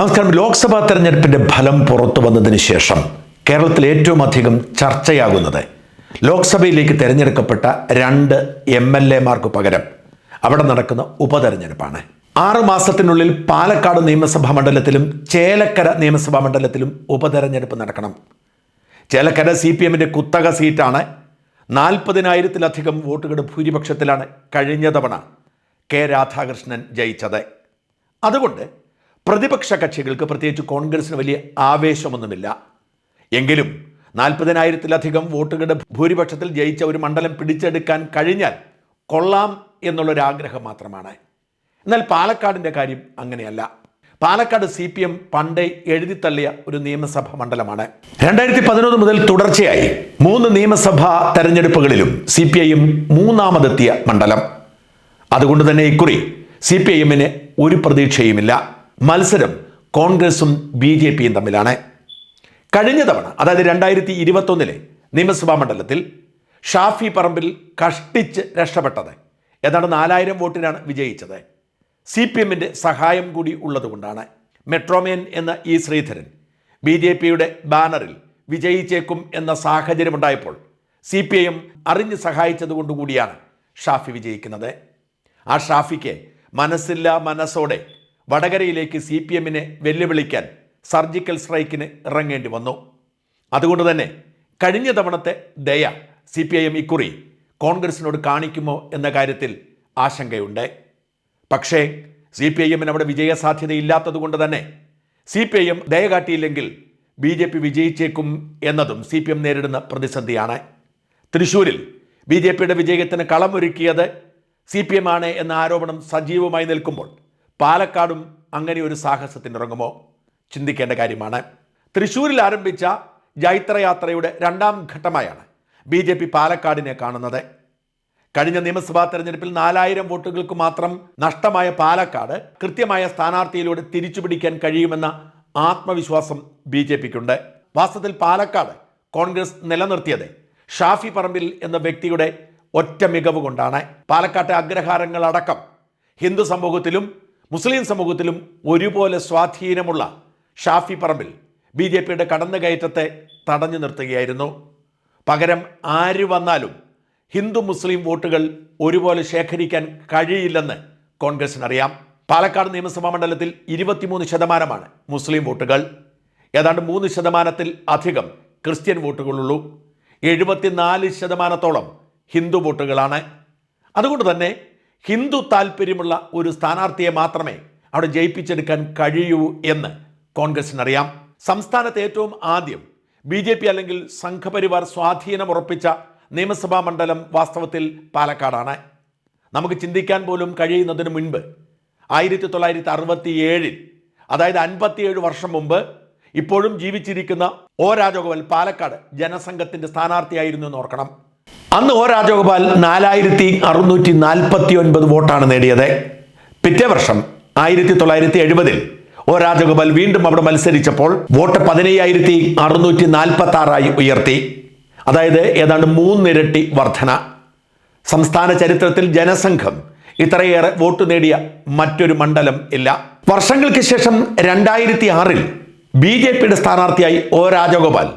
നമസ്കാരം. ലോക്സഭാ തെരഞ്ഞെടുപ്പിന്റെ ഫലം പുറത്തു വന്നതിന് ശേഷം കേരളത്തിൽ ഏറ്റവും അധികം ചർച്ചയാകുന്നത് ലോക്സഭയിലേക്ക് തിരഞ്ഞെടുക്കപ്പെട്ട രണ്ട് എം എൽ എമാർക്ക് പകരം അവിടെ നടക്കുന്ന ഉപതെരഞ്ഞെടുപ്പാണ്. ആറ് മാസത്തിനുള്ളിൽ പാലക്കാട് നിയമസഭാ മണ്ഡലത്തിലും ചേലക്കര നിയമസഭാ മണ്ഡലത്തിലും ഉപതെരഞ്ഞെടുപ്പ് നടക്കണം. ചേലക്കര സി പി എമ്മിന്റെ കുത്തക സീറ്റാണ്. നാൽപ്പതിനായിരത്തിലധികം വോട്ടുകളുടെ ഭൂരിപക്ഷത്തിലാണ് കഴിഞ്ഞ തവണ കെ രാധാകൃഷ്ണൻ ജയിച്ചത്. അതുകൊണ്ട് പ്രതിപക്ഷ കക്ഷികൾക്ക് പ്രത്യേകിച്ച് കോൺഗ്രസിന് വലിയ ആവേശമൊന്നുമില്ല. എങ്കിലും നാൽപ്പതിനായിരത്തിലധികം വോട്ടുകളുടെ ഭൂരിപക്ഷത്തിൽ ജയിച്ച ഒരു മണ്ഡലം പിടിച്ചെടുക്കാൻ കഴിഞ്ഞാൽ കൊള്ളാം എന്നുള്ളൊരാഗ്രഹം മാത്രമാണ്. എന്നാൽ പാലക്കാടിന്റെ കാര്യം അങ്ങനെയല്ല. പാലക്കാട് സി പി എം പണ്ടേ എഴുതിത്തള്ളിയ ഒരു നിയമസഭാ മണ്ഡലമാണ്. രണ്ടായിരത്തി പതിനൊന്ന് മുതൽ തുടർച്ചയായി മൂന്ന് നിയമസഭാ തെരഞ്ഞെടുപ്പുകളിലും സി പി ഐ എം മൂന്നാമതെത്തിയ മണ്ഡലം. അതുകൊണ്ട് തന്നെ ഇക്കുറി സി പി ഐ എമ്മിന് ഒരു പ്രതീക്ഷയുമില്ല. മത്സരം കോൺഗ്രസും ബി ജെ പിയും തമ്മിലാണ്. കഴിഞ്ഞ തവണ അതായത് രണ്ടായിരത്തി ഇരുപത്തൊന്നിലെ നിയമസഭാ മണ്ഡലത്തിൽ ഷാഫി പറമ്പിൽ കഷ്ടിച്ച് രക്ഷപ്പെട്ടത്. ഏതാണ്ട് നാലായിരം വോട്ടിനാണ് വിജയിച്ചത്. സി പി എമ്മിന്റെ സഹായം കൂടി ഉള്ളതുകൊണ്ടാണ് മെട്രോമേൻ എന്ന ഈ ശ്രീധരൻ ബി ജെ പിയുടെ ബാനറിൽ വിജയിച്ചേക്കും എന്ന സാഹചര്യമുണ്ടായപ്പോൾ സി പി ഐ എം അറിഞ്ഞ് സഹായിച്ചതുകൊണ്ടുകൂടിയാണ് ഷാഫി വിജയിക്കുന്നത്. ആ ഷാഫിക്ക് മനസ്സില്ല മനസ്സോടെ വടകരയിലേക്ക് സി പി എമ്മിനെ വെല്ലുവിളിക്കാൻ സർജിക്കൽ സ്ട്രൈക്കിന് ഇറങ്ങേണ്ടി വന്നു. അതുകൊണ്ട് തന്നെ കഴിഞ്ഞ തവണത്തെ ദയ സി പി ഐ എം ഇക്കുറി കോൺഗ്രസിനോട് കാണിക്കുമോ എന്ന കാര്യത്തിൽ ആശങ്കയുണ്ട്. പക്ഷേ സി പി ഐ എമ്മിന് അവിടെ വിജയസാധ്യതയില്ലാത്തതുകൊണ്ട് തന്നെ സി പി ഐ എം ദയ കാട്ടിയില്ലെങ്കിൽ ബി ജെ പി വിജയിച്ചേക്കും എന്നതും സി പി എം നേരിടുന്ന പ്രതിസന്ധിയാണ്. തൃശൂരിൽ ബി ജെ പിയുടെ വിജയത്തിന് കളമൊരുക്കിയത് സി പി എം ആണ് എന്ന ആരോപണം സജീവമായി നിൽക്കുമ്പോൾ പാലക്കാടും അങ്ങനെ ഒരു സാഹസത്തിനിറങ്ങുമോ ചിന്തിക്കേണ്ട കാര്യമാണ്. തൃശൂരിൽ ആരംഭിച്ച ജൈത്രയാത്രയുടെ രണ്ടാം ഘട്ടമായാണ് ബി ജെ പി പാലക്കാടിനെ കാണുന്നത്. കഴിഞ്ഞ നിയമസഭാ തെരഞ്ഞെടുപ്പിൽ നാലായിരം വോട്ടുകൾക്ക് മാത്രം നഷ്ടമായ പാലക്കാട് കൃത്യമായ സ്ഥാനാർത്ഥിയിലൂടെ തിരിച്ചുപിടിക്കാൻ കഴിയുമെന്ന ആത്മവിശ്വാസം ബി ജെ പിക്കുണ്ട്. വാസ്തവത്തിൽ പാലക്കാട് കോൺഗ്രസ് നിലനിർത്തിയത് ഷാഫി പറമ്പിൽ എന്ന വ്യക്തിയുടെ ഒറ്റ മികവ് കൊണ്ടാണ്. പാലക്കാട്ടെ അഗ്രഹാരങ്ങളടക്കം ഹിന്ദു സമൂഹത്തിലും മുസ്ലിം സമൂഹത്തിലും ഒരുപോലെ സ്വാധീനമുള്ള ഷാഫി പറമ്പിൽ ബി ജെ പിയുടെ കടന്നുകയറ്റത്തെ തടഞ്ഞു നിർത്തുകയായിരുന്നു. പകരം ആര് വന്നാലും ഹിന്ദു മുസ്ലിം വോട്ടുകൾ ഒരുപോലെ ശേഖരിക്കാൻ കഴിയില്ലെന്ന് കോൺഗ്രസിനറിയാം. പാലക്കാട് നിയമസഭാ മണ്ഡലത്തിൽ ഇരുപത്തിമൂന്ന് ശതമാനമാണ് മുസ്ലിം വോട്ടുകൾ. ഏതാണ്ട് മൂന്ന് ശതമാനത്തിൽ അധികം ക്രിസ്ത്യൻ വോട്ടുകളുള്ളൂ. എഴുപത്തിനാല് ശതമാനത്തോളം ഹിന്ദു വോട്ടുകളാണ്. അതുകൊണ്ട് തന്നെ ഹിന്ദു താല്പര്യമുള്ള ഒരു സ്ഥാനാർത്ഥിയെ മാത്രമേ അവിടെ ജയിപ്പിച്ചെടുക്കാൻ കഴിയൂ എന്ന് കോൺഗ്രസിനറിയാം. സംസ്ഥാനത്ത് ഏറ്റവും ആദ്യം ബി ജെ പി അല്ലെങ്കിൽ സംഘപരിവാർ സ്വാധീനം ഉറപ്പിച്ച നിയമസഭാ മണ്ഡലം വാസ്തവത്തിൽ പാലക്കാടാണ്. നമുക്ക് ചിന്തിക്കാൻ പോലും കഴിയുന്നതിന് മുൻപ് ആയിരത്തി തൊള്ളായിരത്തി അറുപത്തി ഏഴിൽ അതായത് അൻപത്തിയേഴ് വർഷം മുമ്പ് ഇപ്പോഴും ജീവിച്ചിരിക്കുന്ന ഒ രാജഗോപാൽ പാലക്കാട് ജനസംഘത്തിന്റെ സ്ഥാനാർത്ഥിയായിരുന്നു എന്ന് ഓർക്കണം. അന്ന് ഒ രാജഗോപാൽ നാലായിരത്തി അറുന്നൂറ്റി നാൽപ്പത്തി ഒൻപത് വോട്ടാണ് നേടിയത്. പിറ്റേ വർഷം ആയിരത്തി തൊള്ളായിരത്തി എഴുപതിൽ ഒ രാജഗോപാൽ വീണ്ടും അവിടെ മത്സരിച്ചപ്പോൾ വോട്ട് പതിനയ്യായിരത്തി അറുന്നൂറ്റി നാൽപ്പത്തി ആറായി ഉയർത്തി. അതായത് ഏതാണ്ട് മൂന്നിരട്ടി വർധന. സംസ്ഥാന ചരിത്രത്തിൽ ജനസംഘം ഇത്രയേറെ വോട്ട് നേടിയ മറ്റൊരു മണ്ഡലം ഇല്ല. വർഷങ്ങൾക്ക് ശേഷം രണ്ടായിരത്തി ആറിൽ ബി ജെ പിയുടെ സ്ഥാനാർത്ഥിയായി ഒ രാജഗോപാൽ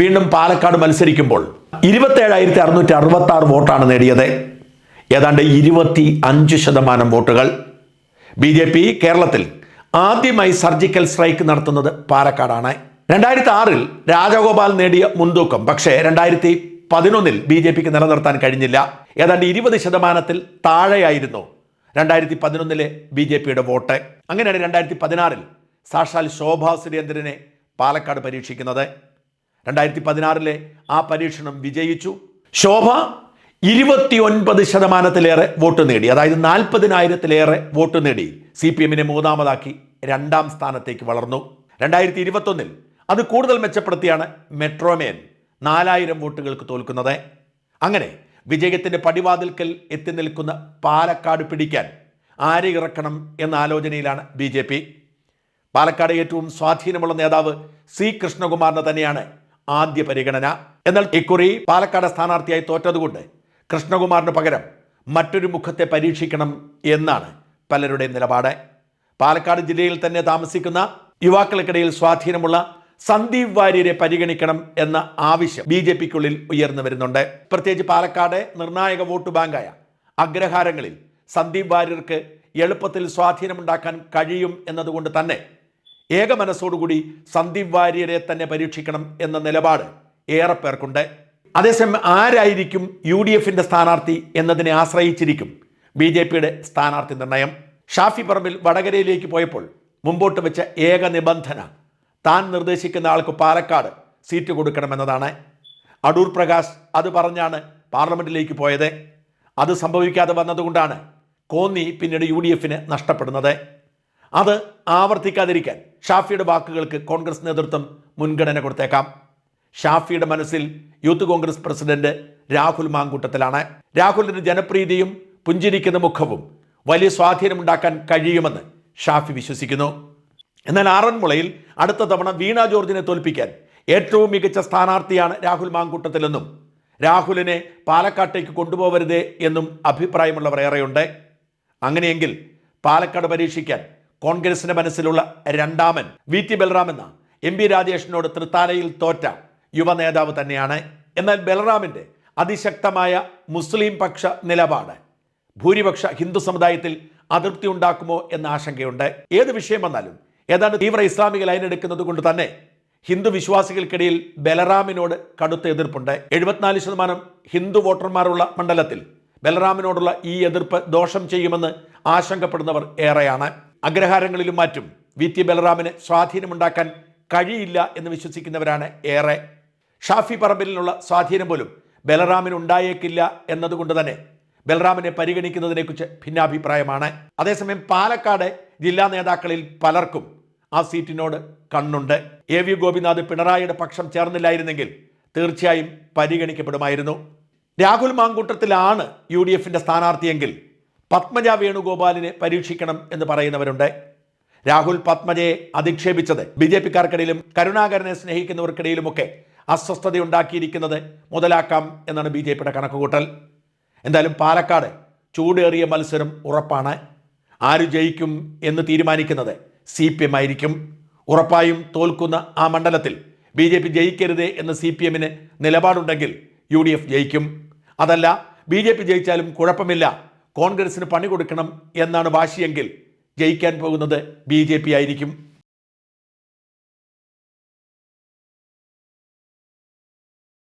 വീണ്ടും പാലക്കാട് മത്സരിക്കുമ്പോൾ ഇരുപത്തേഴായിരത്തി അറുന്നൂറ്റി അറുപത്തി ആറ് വോട്ടാണ് നേടിയത്. ഏതാണ്ട് ഇരുപത്തി അഞ്ച് ശതമാനം വോട്ടുകൾ. ബി ജെ പി കേരളത്തിൽ ആദ്യമായി സർജിക്കൽ സ്ട്രൈക്ക് നടത്തുന്നത് പാലക്കാടാണ്. രണ്ടായിരത്തി ആറിൽ രാജഗോപാൽ നേടിയ മുൻതൂക്കം. പക്ഷേ രണ്ടായിരത്തി പതിനൊന്നിൽ ബി ജെ പിക്ക് നിലനിർത്താൻ കഴിഞ്ഞില്ല. ഏതാണ്ട് ഇരുപത് ശതമാനത്തിൽ താഴെയായിരുന്നു രണ്ടായിരത്തി പതിനൊന്നിലെ ബി ജെ പിയുടെ വോട്ട്. അങ്ങനെയാണ് രണ്ടായിരത്തി പതിനാറിൽ സാക്ഷാൽ ശോഭാ സുരേന്ദ്രനെ പാലക്കാട് പരീക്ഷിക്കുന്നത്. രണ്ടായിരത്തി പതിനാറിലെ ആ പരീക്ഷണം വിജയിച്ചു. ശോഭ ഇരുപത്തിയൊൻപത് ശതമാനത്തിലേറെ വോട്ട് നേടി. അതായത് നാൽപ്പതിനായിരത്തിലേറെ വോട്ട് നേടി. സി പി എമ്മിനെ മൂന്നാമതാക്കി രണ്ടാം സ്ഥാനത്തേക്ക് വളർന്നു. രണ്ടായിരത്തി ഇരുപത്തൊന്നിൽ അത് കൂടുതൽ മെച്ചപ്പെടുത്തിയാണ് മെട്രോമേൻ നാലായിരം വോട്ടുകൾക്ക് തോൽക്കുന്നത്. അങ്ങനെ വിജയത്തിന്റെ പടിവാതിൽക്കൽ എത്തി നിൽക്കുന്ന പാലക്കാട് പിടിക്കാൻ ആരെ ഇറക്കണം എന്ന ആലോചനയിലാണ് ബി ജെ പി. പാലക്കാട് ഏറ്റവും സ്വാധീനമുള്ള നേതാവ് സി കൃഷ്ണകുമാറിനെ തന്നെയാണ് ആദ്യ പരിഗണന. എന്നാൽ ഇക്കുറി പാലക്കാട് സ്ഥാനാർത്ഥിയായി തോറ്റതുകൊണ്ട് കൃഷ്ണകുമാറിന് പകരം മറ്റൊരു മുഖത്തെ പരീക്ഷിക്കണം എന്നാണ് പലരുടെയും നിലപാട്. പാലക്കാട് ജില്ലയിൽ തന്നെ താമസിക്കുന്ന യുവാക്കൾക്കിടയിൽ സ്വാധീനമുള്ള സന്ദീപ് വാര്യരെ പരിഗണിക്കണം എന്ന ആവശ്യം ബി ജെ പിക്കുള്ളിൽ ഉയർന്നു വരുന്നുണ്ട്. പ്രത്യേകിച്ച് പാലക്കാട് നിർണായക വോട്ട് ബാങ്കായ അഗ്രഹാരങ്ങളിൽ സന്ദീപ് വാര്യർക്ക് എളുപ്പത്തിൽ സ്വാധീനമുണ്ടാക്കാൻ കഴിയും എന്നതുകൊണ്ട് തന്നെ ഏക മനസ്സോടുകൂടി സന്ദീപ് വാര്യരെ തന്നെ പരീക്ഷിക്കണം എന്ന നിലപാട് ഏറെ പേർക്കുണ്ട് അതേസമയം ആരായിരിക്കും യു ഡി എഫിന്റെ സ്ഥാനാർത്ഥി എന്നതിനെ ആശ്രയിച്ചിരിക്കും ബി ജെ പിയുടെ സ്ഥാനാർത്ഥി നിർണയം. ഷാഫി പറമ്പിൽ വടകരയിലേക്ക് പോയപ്പോൾ മുമ്പോട്ട് വെച്ച ഏക നിബന്ധന താൻ നിർദ്ദേശിക്കുന്ന ആൾക്ക് പാലക്കാട് സീറ്റ് കൊടുക്കണമെന്നതാണ്. അടൂർ പ്രകാശ് അത് പറഞ്ഞാണ് പാർലമെന്റിലേക്ക് പോയത്. അത് സംഭവിക്കാതെ വന്നതുകൊണ്ടാണ് കോന്നി പിന്നീട് യു ഡി എഫിന് നഷ്ടപ്പെടുന്നത്. അത് ആവർത്തിക്കാതിരിക്കാൻ ഷാഫിയുടെ വാക്കുകൾക്ക് കോൺഗ്രസ് നേതൃത്വം മുൻഗണന കൊടുത്തേക്കാം. ഷാഫിയുടെ മനസ്സിൽ യൂത്ത് കോൺഗ്രസ് പ്രസിഡന്റ് രാഹുൽ മാങ്കൂട്ടത്തിലാണ്. രാഹുലിന്റെ ജനപ്രീതിയും പുഞ്ചിരിക്കുന്ന മുഖവും വലിയ സ്വാധീനമുണ്ടാക്കാൻ കഴിയുമെന്ന് ഷാഫി വിശ്വസിക്കുന്നു. എന്നാൽ ആറന്മുളയിൽ അടുത്ത തവണ വീണ ജോർജിനെ തോൽപ്പിക്കാൻ ഏറ്റവും മികച്ച സ്ഥാനാർത്ഥിയാണ് രാഹുൽ മാങ്കൂട്ടത്തിലെന്നും രാഹുലിനെ പാലക്കാട്ടേക്ക് കൊണ്ടുപോകരുതേ എന്നും അഭിപ്രായമുള്ളവർ ഏറെയുണ്ട്. അങ്ങനെയെങ്കിൽ പാലക്കാട് പരീക്ഷിക്കാൻ കോൺഗ്രസിന്റെ മനസ്സിലുള്ള രണ്ടാമൻ വി ടി ബൽറാം എന്ന എം പി രാജേഷിനോട് തൃത്താലയിൽ തോറ്റ യുവ നേതാവ് തന്നെയാണ്. എന്നാൽ ബൽറാമിന്റെ അതിശക്തമായ മുസ്ലിം പക്ഷ നിലപാട് ഭൂരിപക്ഷ ഹിന്ദു സമുദായത്തിൽ അതൃപ്തി ഉണ്ടാക്കുമോ എന്ന ആശങ്കയുണ്ട്. ഏത് വിഷയം വന്നാലും ഏതാണ്ട് തീവ്ര ഇസ്ലാമിക ലൈൻ എടുക്കുന്നത് കൊണ്ട് തന്നെ ഹിന്ദു വിശ്വാസികൾക്കിടയിൽ ബലറാമിനോട് കടുത്ത എതിർപ്പുണ്ട്. എഴുപത്തിനാല് ശതമാനം ഹിന്ദു വോട്ടർമാരുള്ള മണ്ഡലത്തിൽ ബലറാമിനോടുള്ള ഈ എതിർപ്പ് ദോഷം ചെയ്യുമെന്ന് ആശങ്കപ്പെടുന്നവർ ഏറെയാണ്. അഗ്രഹാരങ്ങളിലും മാറ്റും വി ടി ബലറാമിന് സ്വാധീനമുണ്ടാക്കാൻ കഴിയില്ല എന്ന് വിശ്വസിക്കുന്നവരാണ് ഏറെ. ഷാഫി പറമ്പിലുള്ള സ്വാധീനം പോലും ബലറാമിന് ഉണ്ടായേക്കില്ല എന്നതുകൊണ്ട് തന്നെ ബലറാമിനെ പരിഗണിക്കുന്നതിനെക്കുറിച്ച് ഭിന്നാഭിപ്രായമാണ്. അതേസമയം പാലക്കാട് ജില്ലാ നേതാക്കളിൽ പലർക്കും ആ സീറ്റിനോട് കണ്ണുണ്ട്. എ വി ഗോപിനാഥ് പിണറായിയുടെ പക്ഷം ചേർന്നില്ലായിരുന്നെങ്കിൽ തീർച്ചയായും പരിഗണിക്കപ്പെടുമായിരുന്നു. രാഹുൽ മാങ്കൂട്ടത്തിലാണ് യു ഡി എഫിന്റെ സ്ഥാനാർത്ഥിയെങ്കിൽ പത്മജ വേണുഗോപാലിനെ പരീക്ഷിക്കണം എന്ന് പറയുന്നവരുണ്ട്. രാഹുൽ പത്മജയെ അധിക്ഷേപിച്ചത് ബി ജെ പിക്കാർക്കിടയിലും കരുണാകരനെ സ്നേഹിക്കുന്നവർക്കിടയിലുമൊക്കെ അസ്വസ്ഥതയുണ്ടാക്കിയിരിക്കുന്നത് മുതലാക്കാം എന്നാണ് ബി ജെ പിയുടെ കണക്കുകൂട്ടൽ. എന്തായാലും പാലക്കാട് ചൂടേറിയ മത്സരം ഉറപ്പാണ്. ആര് ജയിക്കും എന്ന് തീരുമാനിക്കുന്നത് സി പി എം ആയിരിക്കും. ഉറപ്പായും തോൽക്കുന്ന ആ മണ്ഡലത്തിൽ ബി ജെ പി ജയിക്കരുത് എന്ന് സി പി എമ്മിന് നിലപാടുണ്ടെങ്കിൽ യു ഡി എഫ് ജയിക്കും. അതല്ല ബി ജെ പി ജയിച്ചാലും കുഴപ്പമില്ല. കോൺഗ്രസിന് പണി കൊടുക്കണം എന്നാണ് വാശിയെങ്കിൽ ജയിക്കാൻ പോകുന്നത് ബി ആയിരിക്കും.